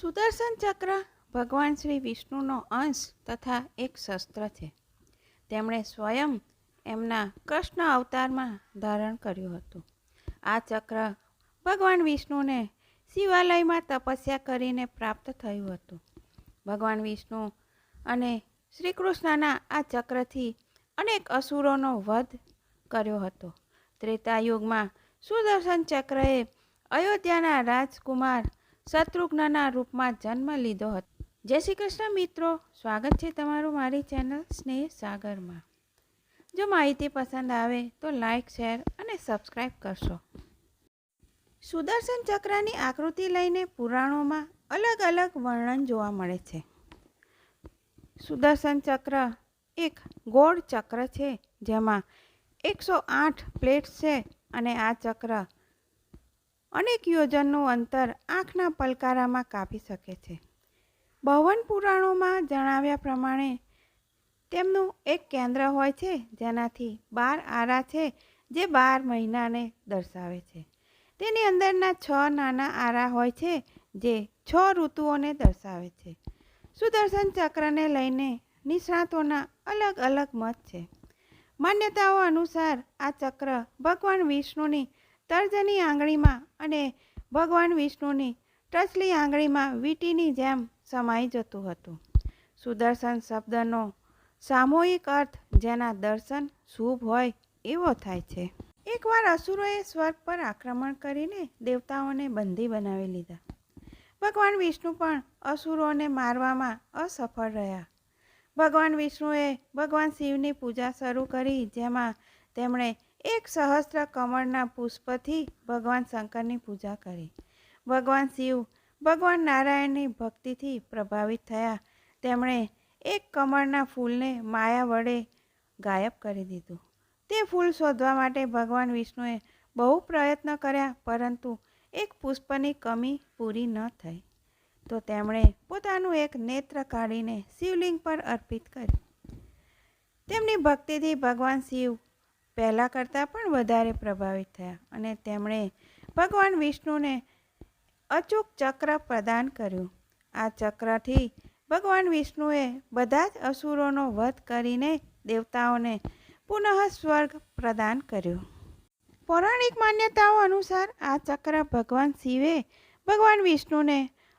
સુદર્શન ચક્ર ભગવાન શ્રી વિષ્ણુનો અંશ તથા એક શસ્ત્ર છે. તેમણે સ્વયં એમના કૃષ્ણ અવતારમાં ધારણ કર્યું હતું. આ ચક્ર ભગવાન વિષ્ણુને શિવાલયમાં તપસ્યા કરીને પ્રાપ્ત થયું હતું. ભગવાન વિષ્ણુ અને શ્રી કૃષ્ણના આ ચક્રથી અનેક અસુરોનો વધ કર્યો હતો. ત્રેતાયુગમાં સુદર્શન ચક્રએ અયોધ્યાના રાજકુમાર શત્રુઘ્નના રૂપમાં જન્મ લીધો હતો. જય શ્રી કૃષ્ણ મિત્રો, સ્વાગત છે તમારું મારી ચેનલ સ્નેહ સાગરમાં. જો માહિતી પસંદ આવે તો લાઇક શેર અને સબસ્ક્રાઈબ કરશો. સુદર્શન ચક્રની આકૃતિ લઈને પુરાણોમાં અલગ અલગ વર્ણન જોવા મળે છે. સુદર્શન ચક્ર એક ગોળ ચક્ર છે જેમાં એકસો આઠ પ્લેટ્સ છે અને આ ચક્ર અનેક યોજનનું અંતર આંખના પલકારામાં કાપી શકે છે. ભવન પુરાણોમાં જણાવ્યા પ્રમાણે, તેમનું એક કેન્દ્ર હોય છે, જેનાથી બાર આરા છે, જે બાર મહિનાને દર્શાવે છે. તેની અંદરના છ નાના આરા હોય છે, જે છ ઋતુઓને દર્શાવે છે. સુદર્શન ચક્રને લઈને નિષ્ણાતોના અલગ અલગ મત છે. માન્યતાઓ અનુસાર આ ચક્ર ભગવાન વિષ્ણુની તર્જની આંગળીમાં અને ભગવાન વિષ્ણુની ટચલી આંગળીમાં વીંટીની જેમ સમાઈ જતું હતું. સુદર્શન શબ્દનો સામૂહિક અર્થ જેના દર્શન શુભ હોય એવો થાય છે. એકવાર અસુરોએ સ્વર્ગ પર આક્રમણ કરીને દેવતાઓને બંદી બનાવી લીધા. ભગવાન વિષ્ણુ પણ અસુરોને મારવામાં અસફળ રહ્યા. ભગવાન વિષ્ણુએ ભગવાન શિવની પૂજા શરૂ કરી, જેમાં તેમણે એક સહસ્ત્ર કમળના પુષ્પથી ભગવાન શંકરની પૂજા કરી. ભગવાન શિવ, ભગવાન નારાયણની ભક્તિથી પ્રભાવિત થયા. તેમણે એક કમળના ફૂલને માયા વડે ગાયબ કરી દીધું. તે ફૂલ શોધવા માટે ભગવાન વિષ્ણુએ બહુ પ્રયત્ન કર્યા, પરંતુ એક પુષ્પની કમી પૂરી ન થઈ. તો તેમણે પોતાનું એક નેત્ર કાઢીને શિવલિંગ પર અર્પિત કર્યું. તેમની ભક્તિથી ભગવાન શિવ પહેલાં કરતાં પણ વધારે પ્રભાવિત થયા અને તેમણે ભગવાન વિષ્ણુને અચૂક ચક્ર પ્રદાન કર્યું. આ ચક્રથી ભગવાન વિષ્ણુએ બધા જ અસુરોનો વધ કરીને દેવતાઓને પુનઃ સ્વર્ગ પ્રદાન કર્યું. પૌરાણિક માન્યતાઓ અનુસાર આ ચક્ર ભગવાન શિવે ભગવાન વિષ્ણુને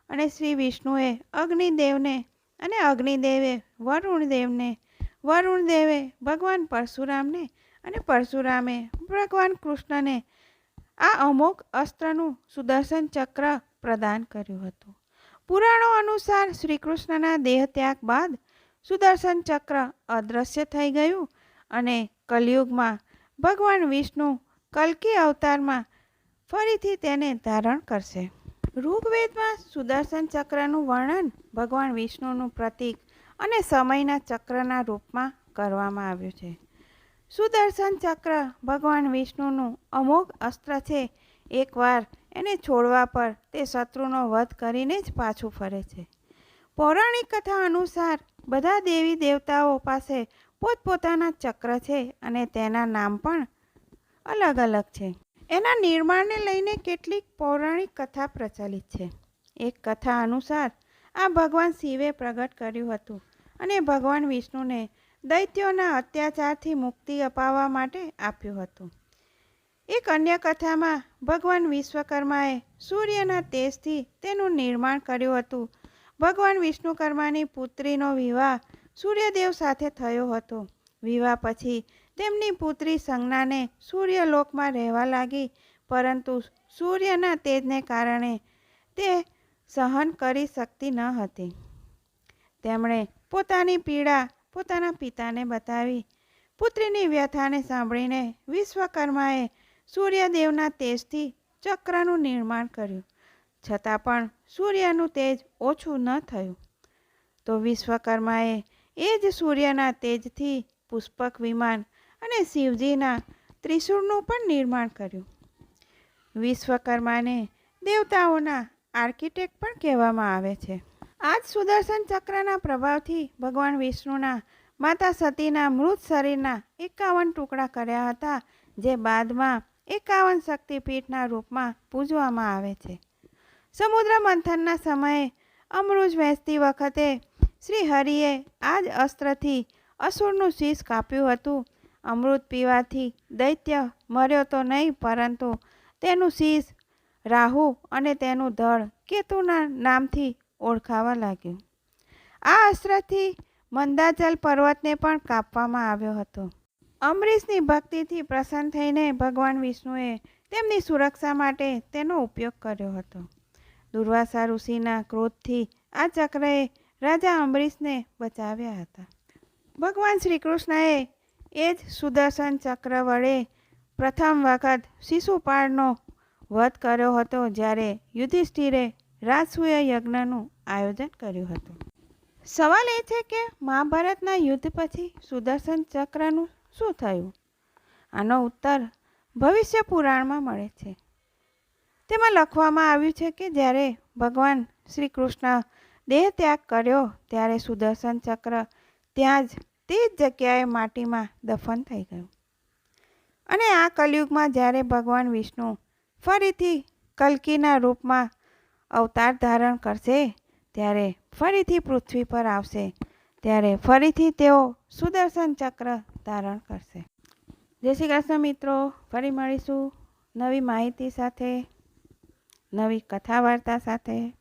અને શ્રી વિષ્ણુએ અગ્નિદેવને અને અગ્નિદેવે વરુણદેવને, વરુણદેવે ભગવાન પરશુરામને અને પરશુરામે ભગવાન કૃષ્ણને આ અમુક અસ્ત્રનું સુદર્શન ચક્ર પ્રદાન કર્યું હતું. પુરાણો અનુસાર શ્રી કૃષ્ણના દેહ ત્યાગ બાદ સુદર્શન ચક્ર અદૃશ્ય થઈ ગયું અને કલયુગમાં ભગવાન વિષ્ણુ કલ્કી અવતારમાં ફરીથી તેને ધારણ કરશે. ઋગ્વેદમાં સુદર્શન ચક્રનું વર્ણન ભગવાન વિષ્ણુનું પ્રતીક અને સમયના ચક્રના રૂપમાં કરવામાં આવ્યું છે. સુદર્શન ચક્ર ભગવાન વિષ્ણુનું અમોઘ અસ્ત્ર છે. એકવાર એને છોડવા પર તે શત્રુનો વધ કરીને જ પાછું ફરે છે. પૌરાણિક કથા અનુસાર બધા દેવી દેવતાઓ પાસે પોતપોતાના ચક્ર છે અને તેના નામ પણ અલગ અલગ છે. એના નિર્માણને લઈને કેટલીક પૌરાણિક કથા પ્રચલિત છે. એક કથા અનુસાર આ ભગવાન શિવે પ્રગટ કર્યું હતું અને ભગવાન વિષ્ણુને દૈત્યોના અત્યાચારથી મુક્તિ અપાવવા માટે આપ્યું હતું. એક અન્ય કથામાં ભગવાન વિશ્વકર્માએ સૂર્યના તેજથી તેનું નિર્માણ કર્યું હતું. ભગવાન વિષ્ણુકર્માની પુત્રીનો વિવાહ સૂર્યદેવ સાથે થયો હતો. વિવાહ પછી તેમની પુત્રી સંજ્ઞાને સૂર્યલોકમાં રહેવા લાગી, પરંતુ સૂર્યના તેજને કારણે તે સહન કરી શકતી ન હતી. તેમણે પોતાની પીડા પોતાના પિતાને બતાવી. પુત્રીની વ્યથાને સાંભળીને વિશ્વકર્માએ સૂર્યદેવના તેજથી ચક્રનું નિર્માણ કર્યું. છતાં પણ સૂર્યનું તેજ ઓછું ન થયું. તો વિશ્વકર્માએ એ જ સૂર્યના તેજથી પુષ્પક વિમાન અને શિવજીના ત્રિશૂળનું પણ નિર્માણ કર્યું. વિશ્વકર્માને દેવતાઓના આર્કિટેક્ટ પણ કહેવામાં આવે છે. આ જ સુદર્શન ચક્રના પ્રભાવથી ભગવાન વિષ્ણુના માતા સતીના મૃત શરીરના એકાવન ટુકડા કર્યા હતા, જે બાદમાં એકાવન શક્તિપીઠના રૂપમાં પૂજવામાં આવે છે. સમુદ્ર મંથનના સમયે અમૃત વહેંચતી વખતે શ્રી હરિએ આ જ અસ્ત્રથી અસુરનું શીશ કાપ્યું હતું. અમૃત પીવાથી દૈત્ય મર્યો તો નહીં, પરંતુ તેનું શીશ રાહુ અને તેનું ધડ કેતુના નામથી ઓળખાવા લાગ્યું. આ અસ્ત્રથી મંદાચલ પર્વતને પણ કાપવામાં આવ્યો હતો. અમરીશની ભક્તિથી પ્રસન્ન થઈને ભગવાન વિષ્ણુએ તેમની સુરક્ષા માટે તેનો ઉપયોગ કર્યો હતો. દુર્વાસા ઋષિના ક્રોધથી આ ચક્રએ રાજા અમરીશને બચાવ્યા હતા. ભગવાન શ્રી કૃષ્ણએ એ જ સુદર્શન ચક્ર વડે પ્રથમ વખત શિશુપાળનો વધ કર્યો હતો જ્યારે યુધિષ્ઠિરે રાજસૂય યજ્ઞનું આયોજન કર્યું હતું. સવાલ એ છે કે મહાભારતના યુદ્ધ પછી સુદર્શન ચક્રનું શું થયું? આનો ઉત્તર ભવિષ્ય પુરાણમાં મળે છે. તેમાં લખવામાં આવ્યું છે કે જ્યારે ભગવાન શ્રી કૃષ્ણ દેહ ત્યાગ કર્યો, ત્યારે સુદર્શન ચક્ર ત્યાં જ તે જ જગ્યાએ માટીમાં દફન થઈ ગયું. અને આ કલયુગમાં જ્યારે ભગવાન વિષ્ણુ ફરીથી કલ્કીના રૂપમાં અવતાર ધારણ કરશે ત્યારે ફરીથી પૃથ્વી પર આવશે. ત્યારે ફરીથી તેઓ સુદર્શન ચક્ર ધારણ કરશે. જય શ્રી કૃષ્ણ મિત્રો, ફરી મળીશું નવી માહિતી સાથે, નવી કથા વાર્તા સાથે.